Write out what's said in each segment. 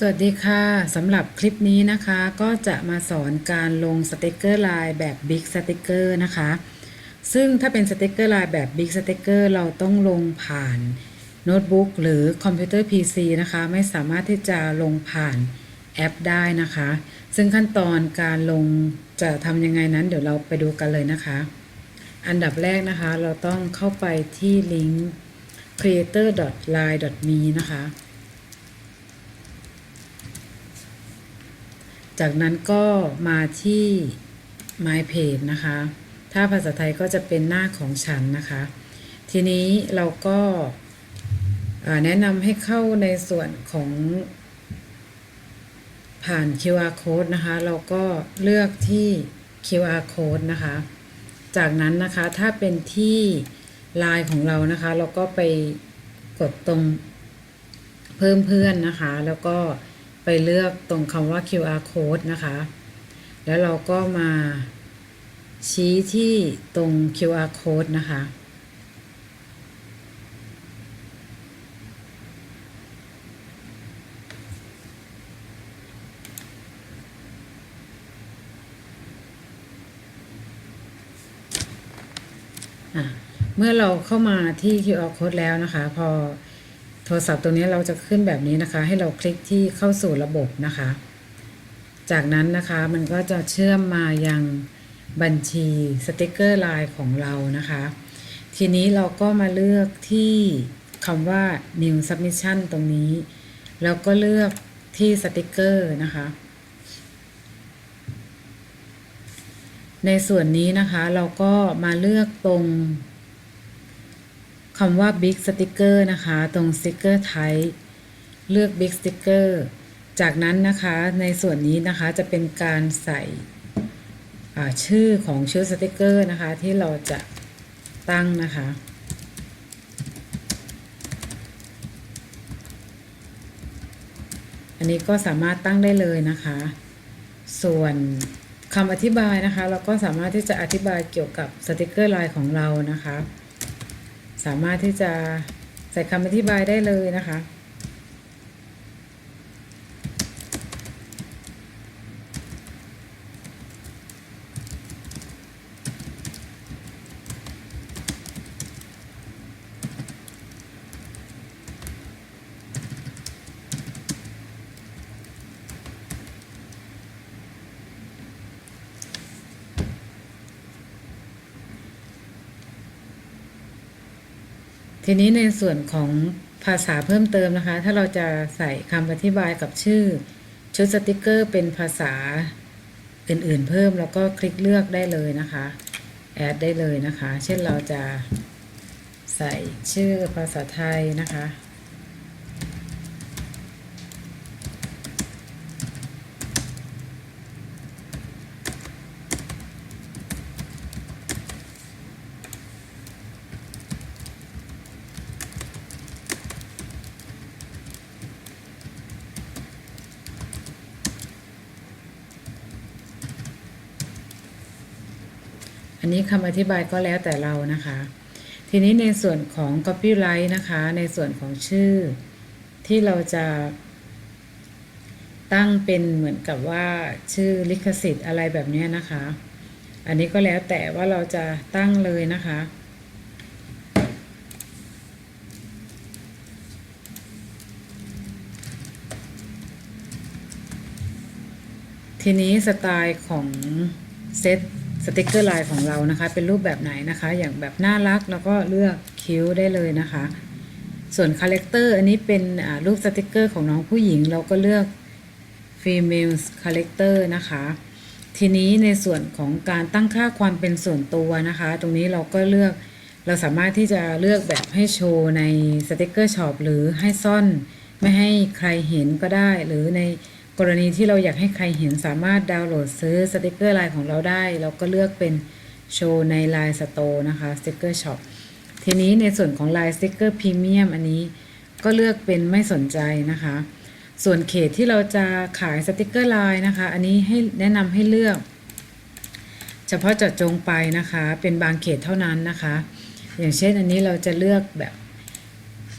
สวัสดีค่ะสำหรับคลิปนี้นะคะก็จะมาสอนการลงสติกเกอร์ลายแบบ Big Sticker นะคะ ซึ่งถ้าเป็นสติกเกอร์ลายแบบ Big Sticker เราต้องลงผ่านโน้ตบุ๊กหรือคอมพิวเตอร์ PC นะคะ ไม่สามารถที่จะลงผ่านแอปได้นะคะ ซึ่งขั้นตอนการลงจะทำยังไงนั้นเดี๋ยวเราไปดูกันเลยนะคะ อันดับแรกนะคะเราต้องเข้าไปที่ลิงก์ creator.line.me นะคะ จากนั้นก็มาที่ My Page นะคะ ถ้าภาษาไทยก็จะเป็นหน้าของฉันนะคะ ทีนี้เราก็าแนะนำให้เข้าในส่วนของผ่าน QR code นะคะ เราก็เลือกที่ QR code นะคะ จากนั้นนะคะถ้าเป็นที่ไลน์ของเรานะคะ เราก็ไปกดตรงเพิ่มเพื่อนนะคะ แล้วก็ ไปเลือกตรงคำว่า QR code นะคะ แล้วเราก็มาชี้ที่ตรง QR code นะคะ เมื่อเราเข้ามาที่ QR code แล้วนะคะ พอ โทรศัพท์ตรงนี้เราจะขึ้นแบบนี้นะคะ ให้เราคลิกที่เข้าสู่ระบบนะคะ จากนั้นนะคะมันก็จะเชื่อมมายังบัญชีสติกเกอร์ไลน์ของเรานะคะ ทีนี้เราก็มาเลือกที่คำว่า new submission ตรงนี้ แล้วก็เลือกที่สติกเกอร์นะคะ ในส่วนนี้นะคะเราก็มาเลือกตรง คำว่า Big Sticker นะคะ ตรง Sticker Type เลือก Big Sticker จากนั้นนะคะในส่วนนี้นะคะจะเป็นการใส่ชื่อของชื่อสติกเกอร์นะคะที่เราจะตั้งนะคะ อันนี้ก็สามารถตั้งได้เลยนะคะ ส่วนคำอธิบายนะคะ เราก็สามารถที่จะอธิบายเกี่ยวกับสติกเกอร์ลน์ของเรานะคะ สามารถที่จะใส่คำอธิบายได้เลยนะคะ ทีนี้ในส่วนของภาษาเพิ่มเติมนะคะ ถ้าเราจะใส่คำอธิบายกับชื่อ ชุดสติกเกอร์เป็นภาษาอื่นๆ เพิ่มแล้วก็คลิกเลือกได้เลยนะคะ แอดได้เลยนะคะ เช่นเราจะใส่ชื่อภาษาไทยนะคะ อันนี้คำอธิบายก็แล้วแต่เรานะคะ ทีนี้ในส่วนของ copyright นะคะ ในส่วนของชื่อที่เราจะตั้งเป็นเหมือนกับว่าชื่อลิขสิทธิ์อะไรแบบนี้นะคะ อันนี้ก็แล้วแต่ว่าเราจะตั้งเลยนะคะ ทีนี้สไตล์ของเซต สติกเกอร์ลน์ของเรานะคะ เป็นรูปแบบไหนนะคะ อย่างแบบน่ารักแล้วก็เลือกคิ้วได้เลยนะคะ ส่วนคาแรคเตอร์อันนี้เป็นอ่ารูปสติกเกอร์ของน้องผู้หญิง เราก็เลือก female character นะคะ ทีนี้ในส่วนของการตั้งค่าความเป็นส่วนตัวนะคะ ตรงนี้เราก็เลือกเราสามารถที่จะเลือกแบบให้โชว์ในสติกเกอร์ช็อปหรือให้ซ่อนไม่ให้ใครเห็นก็ได้หรือใน กรณีที่เราอยากให้ใครเห็นสามารถดาวน์โหลดซื้อสติกเกอร์ไลน์ของเราได้ เราก็เลือกเป็นโชว์ใน Line Store นะคะสติกเกอร์ช็อปทีนี้ในส่วนของ Line Sticker Premium อันนี้ก็เลือกเป็นไม่สนใจนะคะ ส่วนเขตที่เราจะขายสติกเกอร์ไลน์นะคะ อันนี้ให้แนะนำให้เลือก เฉพาะเจาะจงไปนะคะ เป็นบางเขตเท่านั้นนะคะ อย่างเช่นอันนี้เราจะเลือกแบบ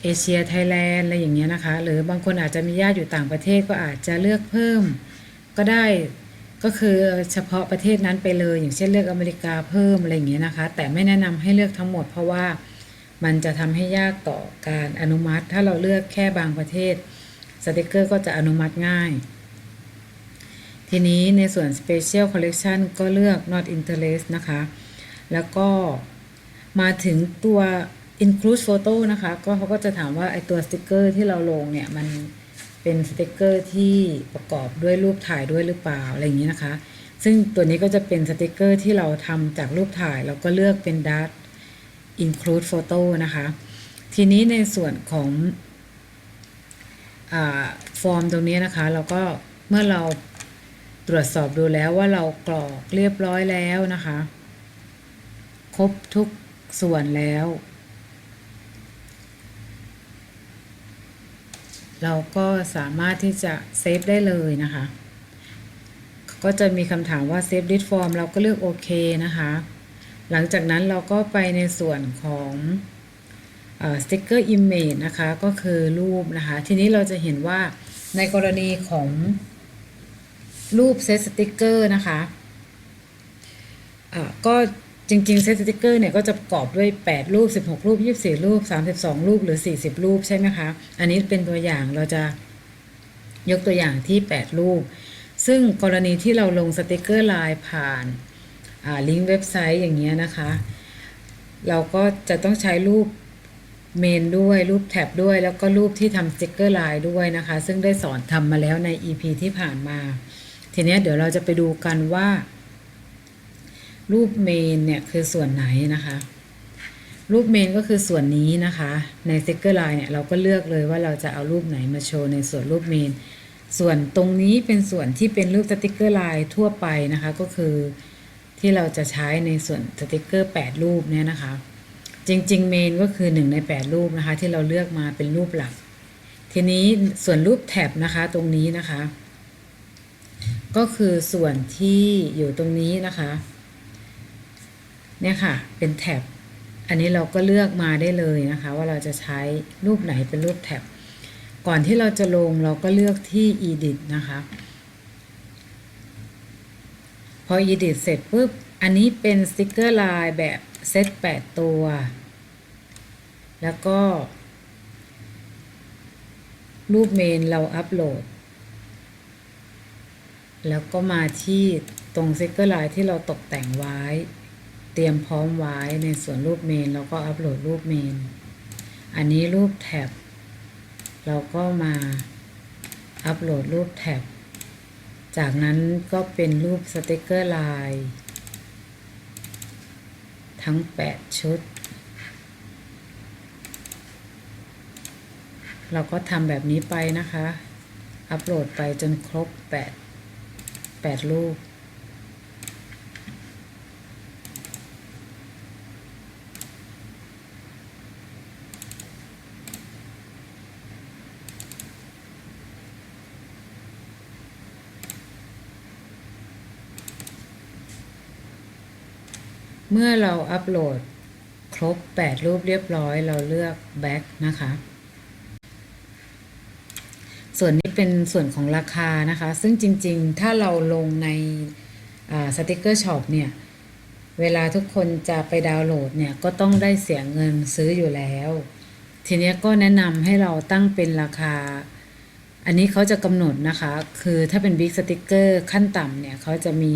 เอเชียไทยแลนด์อะไรอย่างเงี้ยนะคะ หรือบางคนอาจจะมีญาติอยู่ต่างประเทศก็อาจจะเลือกเพิ่มก็ได้ก็คือเฉพาะประเทศนั้นไปเลย อย่างเช่นเลือกอเมริกาเพิ่มอะไรอย่างเงี้ยนะคะ แต่ไม่แนะนำให้เลือกทั้งหมด เพราะว่ามันจะทำให้ยากต่อการอนุมัติ ถ้าเราเลือกแค่บางประเทศสติกเกอร์ก็จะอนุมัติง่าย ทีนี้ในส่วน Special Collection ก็เลือก Not Interest นะคะ แล้วก็มาถึงตัว Include Photo นะคะก็เขาก็จะถามว่าไอตัวสติกเกอร์ที่เราลงเนี่ย มันเป็นสติกเกอร์ที่ประกอบด้วยรูปถ่ายด้วยหรือเปล่า อะไรอย่างนี้นะคะ ซึ่งตัวนี้ก็จะเป็นสติกเกอร์ที่เราทำจากรูปถ่าย เราก็เลือกเป็น Dart Include Photo นะคะ ทีนี้ในส่วนของอฟอร์มตรงนี้นะคะ เราก็เมื่อเราตรวจสอบดูแล้วว่าเรากรอกเรียบร้อยแล้วนะคะ ครบทุกส่วนแล้ว เราก็สามารถที่จะเซฟได้เลยนะคะ ก็จะมีคำถามว่าเซฟดิสฟอร์มเราก็เลือกโอเคนะคะ หลังจากนั้นเราก็ไปในส่วนของสติ๊กเกอร์อิมเมจนะคะ ก็คือรูปนะคะ ทีนี้เราจะเห็นว่าในกรณีของรูปเซตสติ๊กเกอร์นะคะะก็ จริงๆเซตสติกเกอร์เนี่ยก็จะประกอบด้วย 8 รูป 16 รูป 24 รูป 32 รูปหรือ 40 รูปใช่ไหมคะ อันนี้เป็นตัวอย่างเราจะยกตัวอย่างที่ 8 รูป ซึ่งกรณีที่เราลงสติกเกอร์ไลน์ผ่านลิงก์เว็บไซต์อย่างเงี้ยนะคะ เราก็จะต้องใช้รูปเมนด้วยรูปแท็บด้วย แล้วก็รูปที่ทำสติกเกอร์ไลน์ด้วยนะคะ ซึ่งได้สอนทำมาแล้วใน EP ที่ผ่านมา ทีนี้เดี๋ยวเราจะไปดูกันว่า รูปเมนเนี่ยคือส่วนไหนนะคะ รูปเมนก็คือส่วนนี้นะคะ ในสติกเกอร์ไลน์เนี่ยเราก็เลือกเลยว่าเราจะเอารูปไหนมาโชว์ในส่วนรูปเมน ส่วนตรงนี้เป็นส่วนที่เป็นรูปสติกเกอร์ไลน์ทั่วไปนะคะก็คือที่เราจะใช้ในส่วนสติกเกอร์ 8 รูปเนี่ยนะคะ จริงๆเมนก็คือ 1 ใน 8 รูปนะคะ ที่เราเลือกมาเป็นรูปหลัก ทีนี้ส่วนรูปแท็บนะคะตรงนี้นะคะ ก็คือส่วนที่อยู่ตรงนี้นะคะ เนี่ยค่ะ เป็นแท็บ อันนี้เราก็เลือกมาได้เลยนะคะ ว่าเราจะใช้รูปไหนเป็นรูปแท็บ ก่อนที่เราจะลงเราก็เลือกที่ edit นะคะ พอ edit เสร็จปุ๊บ อันนี้เป็นสติกเกอร์ลายแบบเซต8 ตัว แล้วก็ รูปเมนเราอัปโหลด แล้วก็มาที่ตรงสติกเกอร์ลายที่เราตกแต่งไว้ เตรียมพร้อมไว้ในส่วนรูปเมนเราก็อัปโหลดรูปเมน อันนี้รูปแท็บ เราก็มาอัปโหลดรูปแท็บ จากนั้นก็เป็นรูปสติกเกอร์ลาย ทั้ง 8 ชุด เราก็ทำแบบนี้ไปนะคะ อัปโหลดไปจนครบ 8 8 รูป เมื่อเราอัปโหลดครบ 8 รูปเรียบร้อยเราเลือก back นะคะ ส่วนนี้เป็นส่วนของราคานะคะ ซึ่งจริงๆ ถ้าเราลงในสติกเกอร์ช็อปเนี่ย เวลาทุกคนจะไปดาวน์โหลดเนี่ย ก็ต้องได้เสียเงินซื้ออยู่แล้ว ทีนี้ก็แนะนำให้เราตั้งเป็นราคา อันนี้เขาจะกำหนดนะคะ คือถ้าเป็นบิ๊กสติกเกอร์ขั้นต่ำเนี่ยเขาจะมี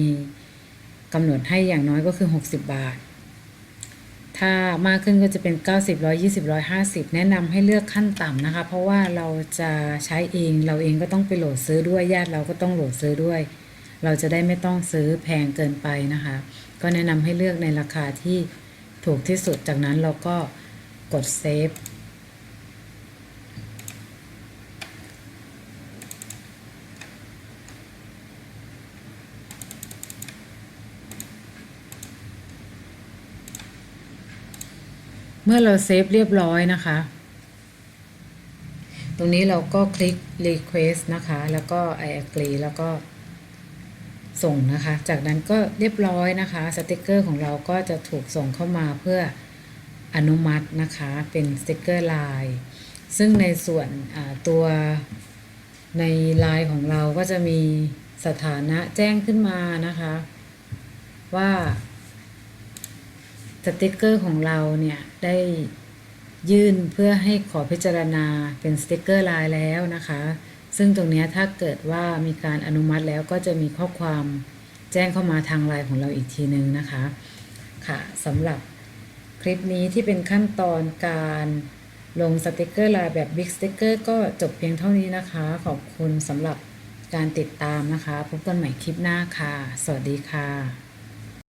กำหนดให้อย่างน้อยก็คือ 60 บาท ถ้ามากขึ้นก็จะเป็น 90 120 150 แนะนำให้เลือกขั้นต่ำนะคะ เพราะว่าเราจะใช้เองเราเองก็ต้องไปโหลดซื้อด้วยญาติเราก็ต้องโหลดซื้อด้วย เราจะได้ไม่ต้องซื้อแพงเกินไปนะคะ ก็แนะนำให้เลือกในราคาที่ถูกที่สุดจากนั้นเราก็กดเซฟ มื่อเราเซฟเรียบร้อยนะคะ ตรงนี้เราก็คลิก request นะคะ แล้วก็ I agree แล้วก็ส่งนะคะ จากนั้นก็เรียบร้อยนะคะ สติกเกอร์ของเราก็จะถูกส่งเข้ามาเพื่ออนุมัตินะคะ เป็นสติกเกอร์ลาย ซึ่งในส่วนตัวในไลน์ของเราก็จะมีสถานะแจ้งขึ้นมานะคะ ว่าสติกเกอร์ของเราเนี่ย ได้ยื่นเพื่อให้ขอพิจารณาเป็นสติกเกอร์ลน์แล้วนะคะ ซึ่งตรงนี้ถ้าเกิดว่ามีการอนุมัติแล้วก็จะมีข้อความแจ้งเข้ามาทางไลน์ของเราอีกทีนึงนะคะค่ะสำหรับคลิปนี้ที่เป็นขั้นตอนการลงสติกเกอร์ลน์แบบบิ๊กสติกเกอร์ก็จบเพียงเท่านี้นะคะ ขอบคุณสำหรับการติดตามนะคะ พบกันใหม่คลิปหน้าค่ะ สวัสดีค่ะ